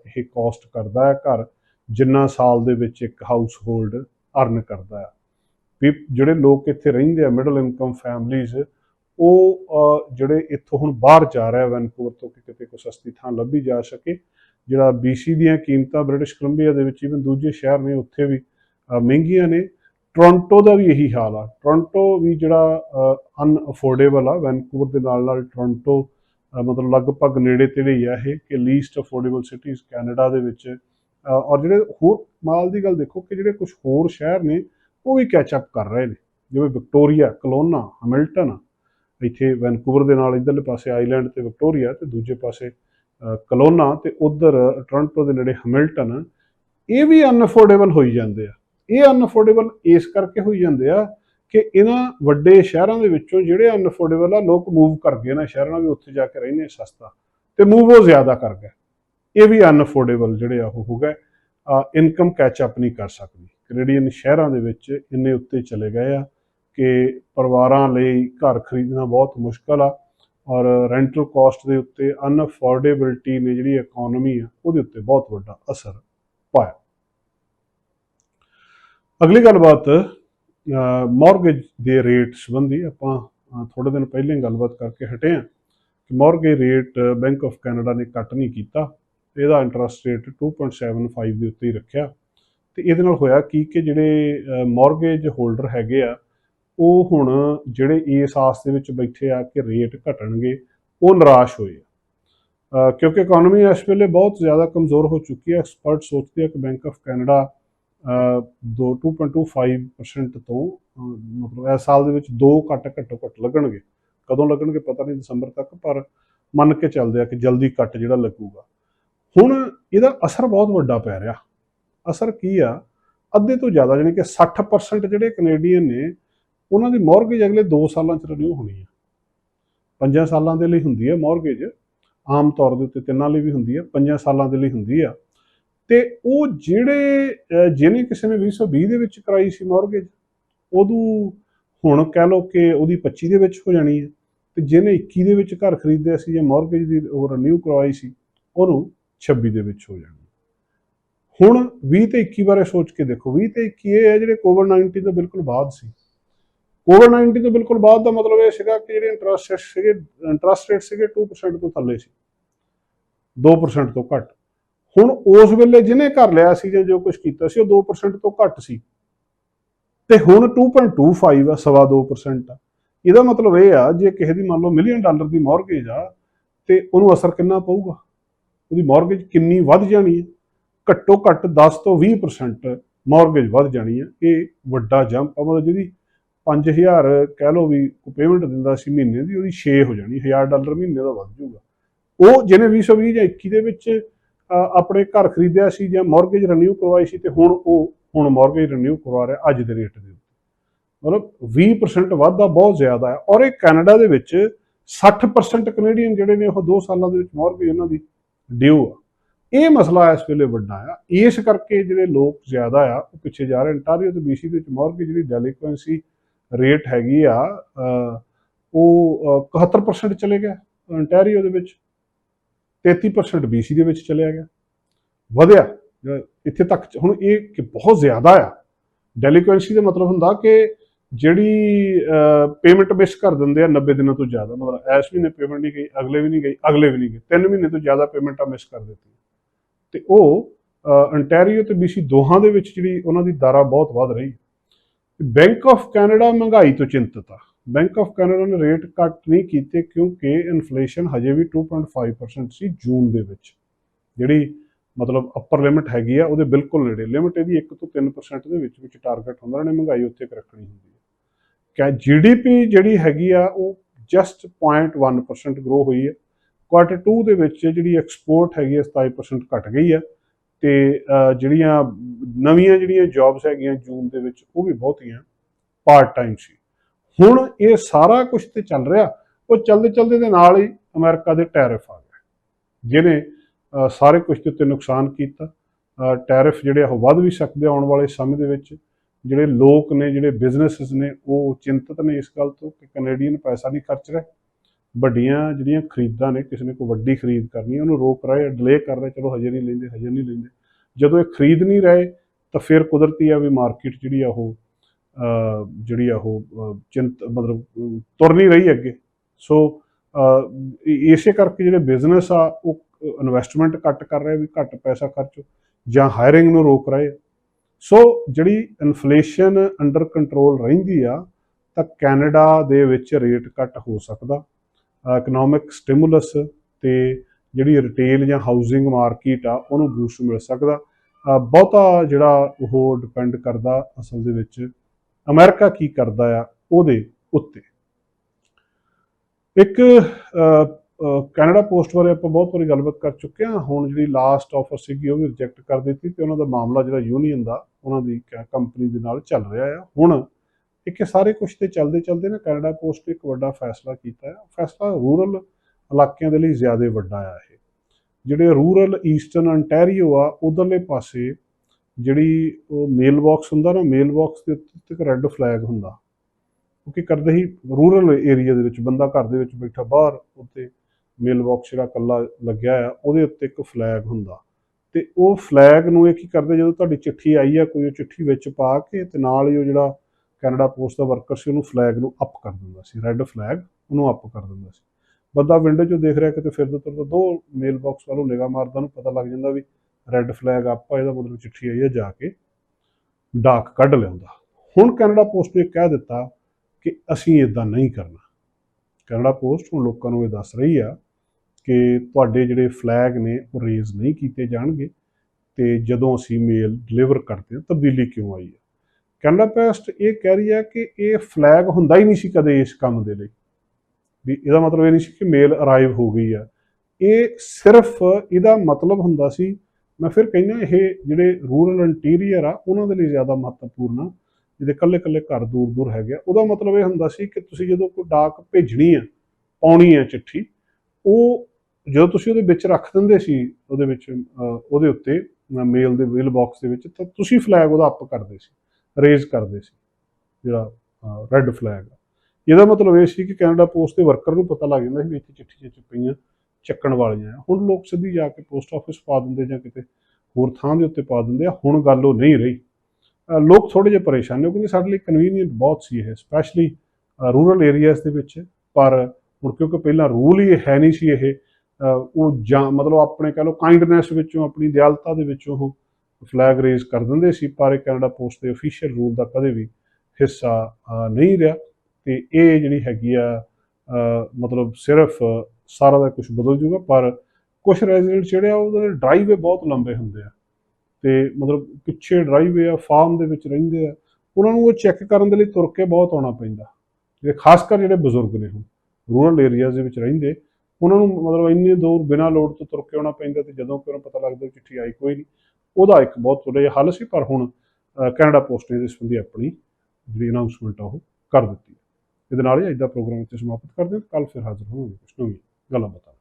ਇਹ ਕਾਸਟ ਕਰਦਾ ਹੈ ਘਰ, ਜਿੰਨਾ ਸਾਲ ਦੇ ਵਿੱਚ ਇੱਕ ਹਾਊਸ ਹੋਲਡ ਅਰਨ ਕਰਦਾ ਹੈ। ਵੀ ਜਿਹੜੇ ਲੋਕ ਇੱਥੇ ਰਹਿੰਦੇ ਆ ਮਿਡਲ ਇਨਕਮ ਫੈਮਲੀਜ਼ ਉਹ ਜਿਹੜੇ ਇੱਥੋਂ ਹੁਣ ਬਾਹਰ ਜਾ ਰਿਹਾ ਵੈਨਕੂਵਰ ਤੋਂ, ਕਿ ਕਿਤੇ ਕੋਈ ਸਸਤੀ ਥਾਂ ਲੱਭੀ ਜਾ ਸਕੇ। ਜਿਹੜਾ BC ਦੀਆਂ ਕੀਮਤਾਂ ਬ੍ਰਿਟਿਸ਼ ਕੋਲੰਬੀਆ ਦੇ ਵਿੱਚ ਇਵਨ ਦੂਜੇ ਸ਼ਹਿਰ ਨੇ, ਉੱਥੇ ਵੀ ਮਹਿੰਗੀਆਂ ਨੇ। ਟੋਰਾਂਟੋ ਦਾ ਵੀ ਇਹੀ ਹਾਲ ਆ। ਟੋਰਾਂਟੋ ਵੀ ਜਿਹੜਾ ਅਨਅਫੋਰਡੇਬਲ ਆ। ਵੈਨਕੂਵਰ ਦੇ ਨਾਲ ਨਾਲ ਟੋਰਾਂਟੋ ਮਤਲਬ ਲਗਭਗ ਨੇੜੇ ਤੇੜੇ ਹੀ ਆ ਇਹ, ਕਿ ਲੀਸਟ ਅਫੋਰਡੇਬਲ ਸਿਟੀਜ਼ ਕੈਨੇਡਾ ਦੇ ਵਿੱਚ। ਔਰ ਜਿਹੜੇ ਹੋਰ ਮਾਲ ਦੀ ਗੱਲ ਦੇਖੋ ਕਿ ਜਿਹੜੇ ਕੁਝ ਹੋਰ ਸ਼ਹਿਰ ਨੇ, ਉਹ ਵੀ ਕੈਚ ਅਪ ਕਰ ਰਹੇ ਨੇ। ਜਿਵੇਂ ਵਿਕਟੋਰੀਆ ਕਲੋਨਾ ਹੈਮਿਲਟਨ ਇੱਥੇ ਵੈਨਕੂਵਰ ਦੇ ਨਾਲ ਇਧਰਲੇ ਪਾਸੇ ਆਈਲੈਂਡ ਤੇ ਵਿਕਟੋਰੀਆ ਤੇ ਦੂਜੇ ਪਾਸੇ ਕਲੋਨਾ ਤੇ ਉਧਰ ਟੋਰਾਂਟੋ ਦੇ ਨੇੜੇ ਹੈਮਿਲਟਨ ਇਹ ਵੀ ਅਨਅਫੋਰਡੇਬਲ ਹੋਈ ਜਾਂਦੇ ਆ। ਇਹ ਅਨਫੋਰਡੇਬਲ ਇਸ ਕਰਕੇ ਹੋਈ ਜਾਂਦੇ ਆ ਕਿ ਇਹਨਾਂ ਵੱਡੇ ਸ਼ਹਿਰਾਂ ਦੇ ਵਿੱਚੋਂ ਜਿਹੜੇ ਅਨਅਫੋਰਡੇਬਲ ਆ, ਲੋਕ ਮੂਵ ਕਰ ਗਏ ਨਾ ਸ਼ਹਿਰਾਂ ਨਾਲ ਵੀ ਉੱਥੇ ਜਾ ਕੇ ਰਹਿੰਦੇ ਸਸਤਾ ਤੇ ਮੂਵ ਉਹ ਜ਼ਿਆਦਾ ਕਰ ਗਏ। ਇਹ ਵੀ ਅਨਅਫੋਰਡੇਬਲ ਜਿਹੜੇ ਆ ਉਹ ਹੋ ਗਏ। ਇਨਕਮ ਕੈਚ ਅਪ ਨਹੀਂ ਕਰ ਸਕਦੀ। ਕੈਨੇਡੀਅਨ ਸ਼ਹਿਰਾਂ ਦੇ ਵਿੱਚ ਇੰਨੇ ਉੱਤੇ ਚਲੇ ਗਏ ਆ ਕਿ ਪਰਿਵਾਰਾਂ ਲਈ ਘਰ ਖਰੀਦਣਾ ਬਹੁਤ ਮੁਸ਼ਕਲ ਆ ਔਰ ਰੈਂਟਲ ਕਾਸਟ ਦੇ ਉੱਤੇ ਅਨਅਫੋਰਡੇਬਿਲਟੀ ਨੇ ਜਿਹੜੀ ਇਕਨੋਮੀ ਆ, ਉਹਦੇ ਉੱਤੇ ਬਹੁਤ ਵੱਡਾ ਅਸਰ ਪਾਇਆ। ਅਗਲੀ ਗੱਲਬਾਤ ਮਾਰਗੇਜ ਦੇ ਰੇਟ ਸੰਬੰਧੀ ਆਪਾਂ ਅ, ਥੋੜੇ ਦਿਨ ਪਹਿਲਾਂ ਗੱਲਬਾਤ ਕਰਕੇ ਹਟੇ ਆ ਕਿ mortgage rate bank of Canada ਨੇ ਕੱਟ ਨਹੀਂ ਕੀਤਾ। ਇਹਦਾ ਇੰਟਰਸਟ ਰੇਟ 2.75 ਦੇ ਉੱਤੇ ਹੀ ਰੱਖਿਆ। ਤੇ ਇਹਦੇ ਨਾਲ ਹੋਇਆ ਕੀ ਕਿ ਜਿਹੜੇ ਮਾਰਗੇਜ ਹੋਲਡਰ ਹੈਗੇ ਆ ਉਹ ਹੁਣ ਜਿਹੜੇ ਇਸ ਆਸ ਦੇ ਵਿੱਚ ਬੈਠੇ ਆ ਕਿ ਰੇਟ ਘਟਣਗੇ ਉਹ ਨਿਰਾਸ਼ ਹੋਏ ਆ। ਕਿਉਂਕਿ ਇਕਨੋਮੀ ਇਸ ਵੇਲੇ ਬਹੁਤ ਜ਼ਿਆਦਾ ਕਮਜ਼ੋਰ ਹੋ ਚੁੱਕੀ ਹੈ। ਐਕਸਪਰਟ ਸੋਚਦੇ ਆ ਕਿ ਬੈਂਕ ਆਫ ਕੈਨੇਡਾ ਅ, ਦੋ 2.25% ਤੋਂ ਮਤਲਬ ਇਸ ਸਾਲ ਦੇ ਵਿੱਚ ਦੋ ਕੱਟ ਘੱਟੋ ਘੱਟ ਲੱਗਣਗੇ। ਕਦੋਂ ਲੱਗਣਗੇ ਪਤਾ ਨਹੀਂ ਦਸੰਬਰ ਤੱਕ ਪਰ ਮੰਨ ਕੇ ਚੱਲਦੇ ਆ ਕਿ ਜਲਦੀ ਕੱਟ ਜਿਹੜਾ ਲੱਗੂਗਾ। ਹੁਣ ਇਹਦਾ ਅਸਰ ਬਹੁਤ ਵੱਡਾ ਪੈ ਰਿਹਾ। ਅਸਰ ਕੀ ਆ? ਅੱਧੇ ਤੋਂ ਜ਼ਿਆਦਾ ਜਾਣੀ ਕਿ 60% ਜਿਹੜੇ ਕੈਨੇਡੀਅਨ ਨੇ ਉਹਨਾਂ ਦੀ ਮਾਰਗੇਜ ਅਗਲੇ 2 ਸਾਲਾਂ ਚ ਰਿਨਿਊ ਹੋਣੀ ਆ। ਪੰਜਾਂ ਸਾਲਾਂ ਦੇ ਲਈ ਹੁੰਦੀ ਹੈ ਮਾਰਗੇਜ ਆਮ ਤੌਰ ਦੇ ਉੱਤੇ ਤਿੰਨਾਂ ਲਈ ਵੀ ਹੁੰਦੀ ਹੈ ਪੰਜਾਂ ਸਾਲਾਂ ਦੇ ਲਈ ਹੁੰਦੀ ਆ। ਤੇ ਉਹ ਜਿਹੜੇ ਜਿਹਨੇ ਕਿਸੇ ਨੇ 2020 ਦੇ ਵਿੱਚ ਕਰਾਈ ਸੀ ਮਾਰਗੇਜ ਉਦੋਂ ਹੁਣ ਕਹਿ ਲਓ ਕਿ ਉਹਦੀ 25 ਦੇ ਵਿੱਚ ਹੋ ਜਾਣੀ ਹੈ। ਤੇ ਜਿਹਨੇ 21 ਦੇ ਵਿੱਚ ਘਰ ਖਰੀਦਿਆ ਸੀ, ਜਾਂ ਮਾਰਗੇਜ ਦੀ ਉਹ ਰਿਨਿਊ ਕਰਵਾਈ ਸੀ, ਉਹਨੂੰ 26 ਦੇ ਵਿੱਚ ਹੋ ਜਾਣੀ ਹੁਣ 20 ਤੇ 21 ਬਾਰੇ ਸੋਚ ਕੇ ਦੇਖੋ 20 ਤੇ 21 ਇਹ ਹੈ ਜਿਹੜੇ ਕੋਵਿਡ 19 ਤੋਂ ਬਿਲਕੁਲ ਬਾਅਦ ਸੀ। ਕੋਵਿਡ 19 ਤੋਂ ਬਿਲਕੁਲ ਬਾਅਦ ਦਾ ਮਤਲਬ ਇਹ ਸੀਗਾ ਕਿ ਜਿਹੜੇ ਇੰਟਰਸਟ ਰੇਟ ਸੀਗੇ ਇੰਟਰਸਟ ਰੇਟ ਸੀਗੇ 2% ਤੋਂ ਥੱਲੇ ਸੀ। 2% ਤੋਂ ਘੱਟ। ਹੁਣ ਉਸ ਵੇਲੇ ਜਿਹਨੇ ਘਰ ਲਿਆ ਸੀ ਜਾਂ ਜੋ ਕੁਝ ਕੀਤਾ ਸੀ, ਉਹ 2% ਤੋਂ ਘੱਟ ਸੀ। ਤੇ ਹੁਣ 2.25 ਆ, ਸਵਾ 2% ਆ। ਇਹਦਾ ਮਤਲਬ ਇਹ ਆ, ਜੇ ਕਿਸੇ ਦੀ ਮੰਨ ਲਓ ਮਿਲੀਅਨ ਡਾਲਰ ਦੀ ਮਾਰਗੇਜ ਆ, ਤੇ ਉਹਨੂੰ ਅਸਰ ਕਿੰਨਾ ਪਊਗਾ? ਉਹਦੀ ਮਾਰਗੇਜ ਕਿੰਨੀ ਵੱਧ ਜਾਣੀ ਹੈ ਘੱਟੋ ਘੱਟ 10 ਤੋਂ 20% ਮਾਰਗੇਜ ਵੱਧ ਜਾਣੀ ਹੈ ਇਹ ਵੱਡਾ ਜੰਪ ਆ, ਮਤਲਬ ਜਿਹਦੀ 5000 ਕਹਿ ਲਓ ਵੀ ਪੇਮੈਂਟ ਦਿੰਦਾ ਸੀ ਮਹੀਨੇ ਦੀ, ਉਹਦੀ 6 ਹੋ ਜਾਣੀ 1000 ਡਾਲਰ ਮਹੀਨੇ ਦਾ ਵੱਧ ਜਾਊਗਾ। ਉਹ ਜਿਹਨੇ 2020 ਜਾਂ 21 ਦੇ ਵਿੱਚ ਆਪਣੇ ਘਰ ਖਰੀਦਿਆ ਸੀ ਜਾਂ ਮਾਰਗੇਜ ਰਿਨਿਊ ਕਰਵਾਈ ਸੀ ਤੇ ਹੁਣ ਉਹ ਹੁਣ ਮਾਰਗੇਜ ਰਿਨਿਊ ਕਰਵਾ ਰਿਹਾ ਅੱਜ ਦੇ ਰੇਟ ਦੇ ਉੱਤੇ। ਮਤਲਬ 20% ਵਾਧਾ ਬਹੁਤ ਜ਼ਿਆਦਾ ਹੈ ਔਰ ਇਹ ਕੈਨੇਡਾ ਦੇ ਵਿੱਚ 60% ਕੈਨੇਡੀਅਨ ਜਿਹੜੇ ਨੇ ਉਹ 2 ਸਾਲਾਂ ਦੇ ਵਿੱਚ ਮਾਰਗੇਜ ਉਹਨਾਂ ਦੀ ਡਿਊ ਆ। ਇਹ ਮਸਲਾ ਇਸ ਵੇਲੇ ਵੱਡਾ ਆ। ਇਸ ਕਰਕੇ ਜਿਹੜੇ ਲੋਕ ਜ਼ਿਆਦਾ ਆ ਉਹ ਪਿੱਛੇ ਜਾ ਰਹੇ ਅੰਟਾਰੀਓ ਤੇ BC ਦੇ ਵਿੱਚ ਮਾਰਗੇਜ ਜਿਹੜੀ ਡੈਲੀਕੁਐਂਸੀ ਰੇਟ ਹੈਗੀ ਆ ਉਹ ਅ, 71% ਚਲੇ ਗਿਆ। ਅੰਟਾਰੀਓ ਦੇ ਵਿੱਚ 33% BC ਦੇ ਵਿੱਚ ਚਲਿਆ ਗਿਆ। ਵਧਿਆ। ਇੱਥੇ ਤੱਕ ਹੁਣ ਇਹ ਕਿ ਬਹੁਤ ਜ਼ਿਆਦਾ ਆ। ਡੈਲੀਕੁਐਂਸੀ ਦਾ ਮਤਲਬ ਹੁੰਦਾ ਕਿ ਜਿਹੜੀ ਪੇਮੈਂਟ ਮਿਸ ਕਰ ਦਿੰਦੇ ਆ 90 ਦਿਨਾਂ ਤੋਂ ਜ਼ਿਆਦਾ। ਮਤਲਬ ਇਸ ਮਹੀਨੇ ਪੇਮੈਂਟ ਨਹੀਂ ਗਈ, ਅਗਲੇ ਵੀ ਨਹੀਂ ਗਈ, ਅਗਲੇ ਵੀ ਨਹੀਂ ਗਈ 3 ਮਹੀਨੇ ਤੋਂ ਜ਼ਿਆਦਾ ਪੇਮੈਂਟਾਂ ਮਿਸ ਕਰ ਦਿੱਤੀਆਂ ਤੇ ਉਹ ਅੰਟੈਰੀਓ ਤੇ BC ਦੋਹਾਂ ਦੇ ਵਿੱਚ ਜਿਹੜੀ ਉਹਨਾਂ ਦੀ ਦਾਰਾ ਬਹੁਤ ਵੱਧ ਰਹੀ ਬੈਂਕ ਆਫ ਕੈਨੇਡਾ ਮਹਿੰਗਾਈ ਤੋਂ ਚਿੰਤਤ ਆ। ਬੈਂਕ ਆਫ ਕੈਨੇਡਾ ਨੇ ਰੇਟ ਕੱਟ ਨਹੀਂ ਕੀਤੇ ਕਿਉਂਕਿ ਇਨਫਲੇਸ਼ਨ ਹਜੇ ਵੀ 2.5% ਸੀ ਜੂਨ ਦੇ ਵਿੱਚ। ਜਿਹੜੀ ਮਤਲਬ ਅਪਰ ਲਿਮਿਟ ਹੈਗੀ ਆ, ਉਹਦੇ ਬਿਲਕੁਲ ਨੇੜੇ। ਲਿਮਿਟ ਇਹਦੀ 1 ਤੋਂ 3% ਦੇ ਵਿੱਚ ਵਿੱਚ ਟਾਰਗੇਟ ਹੁੰਦਾ ਉਹਨਾਂ ਨੇ ਮਹਿੰਗਾਈ ਉੱਤੇ ਕੁ ਰੱਖਣੀ ਹੁੰਦੀ ਹੈ ਕਿ ਜੀਡੀਪੀ ਜਿਹੜੀ ਹੈਗੀ ਆ, ਉਹ ਜਸਟ 0.1% ਗਰੋ ਹੋਈ ਹੈ ਕੁਆਟਰ 2 ਦੇ ਵਿੱਚ ਜਿਹੜੀ ਐਕਸਪੋਰਟ ਹੈਗੀ ਆ 27% ਘਟ ਗਈ ਆ। ਤੇ ਜਿਹੜੀਆਂ ਨਵੀਆਂ ਜਿਹੜੀਆਂ ਜੌਬਸ ਹੈਗੀਆਂ ਜੂਨ ਦੇ ਵਿੱਚ, ਉਹ ਵੀ ਬਹੁਤੀਆਂ ਪਾਰਟ ਟਾਈਮ ਸੀ। ਹੁਣ ਇਹ ਸਾਰਾ ਕੁਝ ਤੇ ਚੱਲ ਰਿਹਾ, ਉਹ ਚਲਦੇ ਚਲਦੇ ਦੇ ਨਾਲ ਹੀ ਅਮਰੀਕਾ ਦੇ ਟੈਰਿਫ ਆ ਗਏ। ਜਿਹਨੇ ਸਾਰੇ ਕੁਝ ਦੇ ਉੱਤੇ ਨੁਕਸਾਨ ਕੀਤਾ। ਟੈਰਿਫ ਜਿਹੜੇ ਆ, ਉਹ ਵੱਧ ਵੀ ਸਕਦੇ ਆਉਣ ਵਾਲੇ ਸਮੇਂ ਦੇ ਵਿੱਚ। ਜਿਹੜੇ ਲੋਕ ਨੇ, ਜਿਹੜੇ ਬਿਜ਼ਨੈਸਸ ਨੇ, ਉਹ ਚਿੰਤਤ ਨੇ ਇਸ ਗੱਲ ਤੋਂ ਕਿ ਕੈਨੇਡੀਅਨ ਪੈਸਾ ਨਹੀਂ ਖਰਚ ਰਿਹਾ। ਵੱਡੀਆਂ ਜਿਹੜੀਆਂ ਖਰੀਦਾਂ ਨੇ, ਕਿਸੇ ਨੇ ਕੋਈ ਵੱਡੀ ਖਰੀਦ ਕਰਨੀ, ਉਹਨੂੰ ਰੋਕ ਰਹੇ ਡਿਲੇ ਕਰ ਰਹੇ, ਚਲੋ ਹਜੇ ਨਹੀਂ ਲੈਂਦੇ, ਹਜੇ ਨਹੀਂ ਲੈਂਦੇ। ਜਦੋਂ ਇਹ ਖਰੀਦ ਨਹੀਂ ਰਹੇ, ਤਾਂ ਫਿਰ ਕੁਦਰਤੀ ਆ ਵੀ ਮਾਰਕੀਟ ਜਿਹੜੀ ਆ ਉਹ ਜਿਹੜੀ ਆ ਉਹ ਚਿੰਤ, ਮਤਲਬ, ਤੁਰ ਨਹੀਂ ਰਹੀ ਅੱਗੇ। ਸੋ ਇਸੇ ਕਰਕੇ ਜਿਹੜੇ ਬਿਜ਼ਨਸ ਆ, ਉਹ ਇਨਵੈਸਟਮੈਂਟ ਘੱਟ ਕਰ ਰਹੇ ਵੀ ਘੱਟ ਪੈਸਾ ਖਰਚੋ, ਜਾਂ ਹਾਇਰਿੰਗ ਨੂੰ ਰੋਕ ਰਹੇ ਸੋ ਜਿਹੜੀ ਇਨਫਲੇਸ਼ਨ ਅੰਡਰ ਕੰਟਰੋਲ ਰਹਿੰਦੀ ਆ, ਤਾਂ ਕੈਨੇਡਾ ਦੇ ਵਿੱਚ ਰੇਟ ਘੱਟ ਹੋ ਸਕਦਾ। ਇਕਨੋਮਿਕ ਸਟਿਮੂਲਸ ਤੇ ਜਿਹੜੀ ਰਿਟੇਲ ਜਾਂ ਹਾਊਸਿੰਗ ਮਾਰਕੀਟ ਆ, ਉਹਨੂੰ ਬੂਸਟ ਮਿਲ ਸਕਦਾ। ਬਹੁਤਾ ਜਿਹੜਾ ਉਹ ਡਿਪੈਂਡ ਕਰਦਾ ਅਸਲ ਦੇ ਵਿੱਚ ਅਮਰੀਕਾ ਕੀ ਕਰਦਾ ਆ ਉਹਦੇ ਉੱਤੇ। ਇੱਕ ਕੈਨੇਡਾ ਪੋਸਟ ਬਾਰੇ ਆਪਾਂ ਬਹੁਤ ਵਾਰੀ ਗੱਲਬਾਤ ਕਰ ਚੁੱਕੇ ਹਾਂ। ਹੁਣ ਜਿਹੜੀ ਲਾਸਟ ਆਫਰ ਸੀਗੀ ਉਹ ਵੀ ਰਿਜੈਕਟ ਕਰ ਦਿੱਤੀ ਤੇ ਉਹਨਾਂ ਦਾ ਮਾਮਲਾ ਜਿਹੜਾ ਯੂਨੀਅਨ ਦਾ ਉਹਨਾਂ ਦੀ ਕੰਪਨੀ ਦੇ ਨਾਲ ਚੱਲ ਰਿਹਾ ਆ। ਹੁਣ ਇੱਕ ਸਾਰੇ ਕੁਝ ਤੇ ਚੱਲਦੇ ਚੱਲਦੇ ਨਾ ਕੈਨੇਡਾ ਪੋਸਟ ਨੇ ਇੱਕ ਵੱਡਾ ਫੈਸਲਾ ਕੀਤਾ ਹੈ ਫੈਸਲਾ ਰੂਰਲ ਇਲਾਕਿਆਂ ਦੇ ਲਈ ਜ਼ਿਆਦਾ ਵੱਡਾ ਆ ਇਹ। ਜਿਹੜੇ ਰੂਰਲ ਈਸਟਰਨ ਅੰਟੈਰੀਓ ਆ, ਉਧਰਲੇ ਪਾਸੇ ਜਿਹੜੀ ਉਹ ਮੇਲ ਬਾਕਸ ਹੁੰਦਾ ਨਾ ਮੇਲ ਬਾਕਸ ਦੇ ਉੱਤੇ ਇੱਕ ਰੈੱਡ ਫਲੈਗ ਹੁੰਦਾ। ਉਹ ਕੀ ਕਰਦੇ ਸੀ? ਰੂਰਲ ਏਰੀਆ ਦੇ ਵਿੱਚ, ਬੰਦਾ ਘਰ ਦੇ ਵਿੱਚ ਬੈਠਾ, ਬਾਹਰ ਉੱਤੇ ਮੇਲ ਬਾਕਸ ਜਿਹੜਾ ਕੱਲਾ ਲੱਗਿਆ ਆ ਉਹਦੇ ਉੱਤੇ ਇੱਕ ਫਲੈਗ ਹੁੰਦਾ। ਤੇ ਉਹ ਫਲੈਗ ਨੂੰ ਇਹ ਕੀ ਕਰਦੇ? ਜਦੋਂ ਤੁਹਾਡੀ ਚਿੱਠੀ ਆਈ ਆ, ਕੋਈ ਉਹ ਚਿੱਠੀ ਵਿੱਚ ਪਾ ਕੇ ਤੇ ਨਾਲ ਹੀ ਉਹ ਜਿਹੜਾ ਕੈਨੇਡਾ ਪੋਸਟ ਦਾ ਵਰਕਰ ਸੀ, ਉਹਨੂੰ ਫਲੈਗ ਨੂੰ ਅਪ ਕਰ ਦਿੰਦਾ ਸੀ। ਰੈੱਡ ਫਲੈਗ ਉਹਨੂੰ ਅਪ ਕਰ ਦਿੰਦਾ ਸੀ। ਬੰਦਾ ਵਿੰਡੋ 'ਚੋਂ ਦੇਖ ਰਿਹਾ, ਕਿਤੇ ਫਿਰਦਾ ਤੁਰਦਾ ਦੋ ਮੇਲ ਬਾਕਸ ਵੱਲੋਂ ਨਿਗਾਹ ਮਾਰਦਾ, ਉਹਨੂੰ ਪਤਾ ਲੱਗ ਜਾਂਦਾ ਵੀ ਰੈੱਡ ਫਲੈਗ ਆਪਾਂ ਇਹਦਾ ਮਤਲਬ ਚਿੱਠੀ ਆਈ ਹੈ ਜਾ ਕੇ, ਡਾਕ ਕੱਢ ਲਿਆਉਂਦਾ। ਹੁਣ ਕੈਨੇਡਾ ਪੋਸਟ ਨੇ ਕਹਿ ਦਿੱਤਾ ਕਿ ਅਸੀਂ ਇਦਾਂ ਨਹੀਂ ਕਰਨਾ। ਕੈਨੇਡਾ ਪੋਸਟ ਹੁਣ ਲੋਕਾਂ ਨੂੰ ਇਹ ਦੱਸ ਰਹੀ ਆ ਕਿ ਤੁਹਾਡੇ ਜਿਹੜੇ ਫਲੈਗ ਨੇ ਉਹ ਰੇਜ਼ ਨਹੀਂ ਕੀਤੇ ਜਾਣਗੇ ਤੇ ਜਦੋਂ ਅਸੀਂ ਮੇਲ ਡਿਲੀਵਰ ਕਰਦੇ ਹਾਂ, ਤਬਦੀਲੀ ਕਿਉਂ ਆਈ ਹੈ ਕੈਨੇਡਾ ਪੋਸਟ ਇਹ ਕਹਿ ਰਹੀ ਹੈ ਕਿ ਇਹ ਫਲੈਗ ਹੁੰਦਾ ਹੀ ਨਹੀਂ ਸੀ ਕਦੇ ਇਸ ਕੰਮ ਦੇ ਲਈ। ਵੀ ਇਹਦਾ ਮਤਲਬ ਇਹ ਨਹੀਂ ਸੀ ਕਿ ਮੇਲ ਅਰਾਈਵ ਹੋ ਗਈ ਆ। ਇਹ ਸਿਰਫ ਇਹਦਾ ਮਤਲਬ ਹੁੰਦਾ ਸੀ ਮੈਂ ਫਿਰ ਕਹਿੰਦਾ ਇਹ ਜਿਹੜੇ ਰੂਰਲ ਇੰਟੀਰੀਅਰ ਆ, ਉਹਨਾਂ ਦੇ ਲਈ ਜ਼ਿਆਦਾ ਮਹੱਤਵਪੂਰਨ ਆ। ਜਿਹਦੇ ਕੱਲੇ ਕੱਲੇ ਘਰ ਦੂਰ ਦੂਰ ਹੈਗੇ ਆ, ਉਹਦਾ ਮਤਲਬ ਇਹ ਹੁੰਦਾ ਸੀ ਕਿ ਤੁਸੀਂ ਜਦੋਂ ਕੋਈ ਡਾਕ ਭੇਜਣੀ ਆ, ਪਾਉਣੀ ਆ ਚਿੱਠੀ, ਉਹ ਜਦੋਂ ਤੁਸੀਂ ਉਹਦੇ ਵਿੱਚ ਰੱਖ ਦਿੰਦੇ ਸੀ, ਉਹਦੇ ਵਿੱਚ ਉਹਦੇ ਉੱਤੇ ਮੇਲ ਦੇ ਮੇਲ ਬਾਕਸ ਦੇ ਵਿੱਚ, ਤਾਂ ਤੁਸੀਂ ਫਲੈਗ ਉਹਦਾ ਅਪ ਕਰਦੇ ਸੀ ਰੇਜ਼ ਕਰਦੇ ਸੀ, ਜਿਹੜਾ ਰੈੱਡ ਫਲੈਗ ਇਹਦਾ ਮਤਲਬ ਇਹ ਸੀ ਕਿ ਕੈਨੇਡਾ ਪੋਸਟ ਦੇ ਵਰਕਰ ਨੂੰ ਪਤਾ ਲੱਗ ਜਾਂਦਾ ਸੀ ਵੀ ਇੱਥੇ ਚਿੱਠੀਆਂ ਪਈਆਂ। ਚੱਕਣ ਵਾਲੀਆਂ ਆ ਹੁਣ ਲੋਕ ਸਿੱਧੀ ਜਾ ਕੇ ਪੋਸਟ ਆਫਿਸ ਪਾ ਦਿੰਦੇ ਜਾਂ ਕਿਤੇ ਹੋਰ ਥਾਂ ਦੇ ਉੱਤੇ ਪਾ ਦਿੰਦੇ ਆ। ਹੁਣ ਗੱਲ ਉਹ ਨਹੀਂ ਰਹੀ। ਲੋਕ ਥੋੜੇ ਜਿਹਾ ਪਰੇਸ਼ਾਨ ਨੇ ਕਿਉਂਕਿ ਸਾਡੇ ਲਈ ਕਨਵੀਨੀਅੰਟ ਬਹੁਤ ਸੀ ਇਹ ਸਪੈਸ਼ਲੀ ਰੂਰਲ ਏਰੀਆਜ਼ ਦੇ ਵਿੱਚ। ਪਰ ਹੁਣ ਕਿਉਂਕਿ ਪਹਿਲਾਂ ਰੂਲ ਹੀ ਹੈ ਨਹੀਂ ਸੀ ਇਹ ਉਹ ਜਾਂ ਮਤਲਬ ਆਪਣੇ ਕਹ ਲਓ ਕਾਈਂਡਨੈਸ ਵਿੱਚੋਂ, ਆਪਣੀ ਦਿਆਲਤਾ ਦੇ ਵਿੱਚੋਂ ਉਹ ਫਲੈਗ ਰੇਜ਼ ਕਰ ਦਿੰਦੇ ਸੀ। ਪਰ ਇਹ ਕੈਨੇਡਾ ਪੋਸਟ ਦੇ ਅਫੀਸ਼ੀਅਲ ਰੂਲ ਦਾ ਕਦੇ ਵੀ ਹਿੱਸਾ ਨਹੀਂ ਰਿਹਾ। ਤੇ ਇਹ ਜਿਹੜੀ ਹੈਗੀ ਆ ਮਤਲਬ ਸਿਰਫ ਸਾਰਾ ਦਾ ਕੁਝ ਬਦਲ ਜੂਗਾ, ਪਰ ਕੁਝ ਰੈਜ਼ੀਡੈਂਟ ਜਿਹੜੇ ਆ, ਉਹਦੇ ਡਰਾਈਵੇ ਬਹੁਤ ਲੰਬੇ ਹੁੰਦੇ ਆ। ਤੇ ਮਤਲਬ ਪਿੱਛੇ ਡਰਾਈਵੇ ਆ ਫਾਰਮ ਦੇ ਵਿੱਚ ਰਹਿੰਦੇ ਆ, ਉਹਨਾਂ ਨੂੰ ਉਹ ਚੈੱਕ ਕਰਨ ਦੇ ਲਈ ਤੁਰ ਕੇ ਬਹੁਤ ਆਉਣਾ ਪੈਂਦਾ। ਜਿਹੜੇ ਖਾਸ ਕਰ ਜਿਹੜੇ ਬਜ਼ੁਰਗ ਨੇ ਹੁਣ ਰੂਰਲ ਏਰੀਆਜ਼ ਦੇ ਵਿੱਚ ਰਹਿੰਦੇ, ਉਹਨਾਂ ਨੂੰ ਮਤਲਬ ਇੰਨੀ ਦੂਰ ਬਿਨਾਂ ਲੋਡ ਤੋਂ ਤੁਰ ਕੇ ਆਉਣਾ ਪੈਂਦਾ ਤੇ ਜਦੋਂ ਕਿ ਉਹਨਾਂ ਨੂੰ ਪਤਾ ਲੱਗਦਾ ਚਿੱਠੀ ਆਈ ਕੋਈ ਨਹੀਂ, ਉਹਦਾ ਇੱਕ ਬਹੁਤ ਥੋੜ੍ਹਾ ਜਿਹਾ ਹੱਲ ਸੀ, ਪਰ ਹੁਣ ਕੈਨੇਡਾ ਪੋਸਟ ਨੇ ਇਸ ਸੰਬੰਧੀ ਆਪਣੀ ਜਿਹੜੀ ਅਨਾਉਂਸਮੈਂਟ ਆ, ਉਹ ਕਰ ਦਿੱਤੀ ਹੈ। ਇਹਦੇ ਨਾਲ ਹੀ ਅੱਜ ਦਾ ਪ੍ਰੋਗਰਾਮ ਇੱਥੇ ਸਮਾਪਤ ਕਰਦੇ ਹਾਂ ਕੱਲ ਫਿਰ ਹਾਜ਼ਰ ਹੋਵਾਂਗੇ। ਕੁਝ ਨਵੀਂ ਗੱਲਾਂ ਬਾਤਾਂ ਨਾਲ।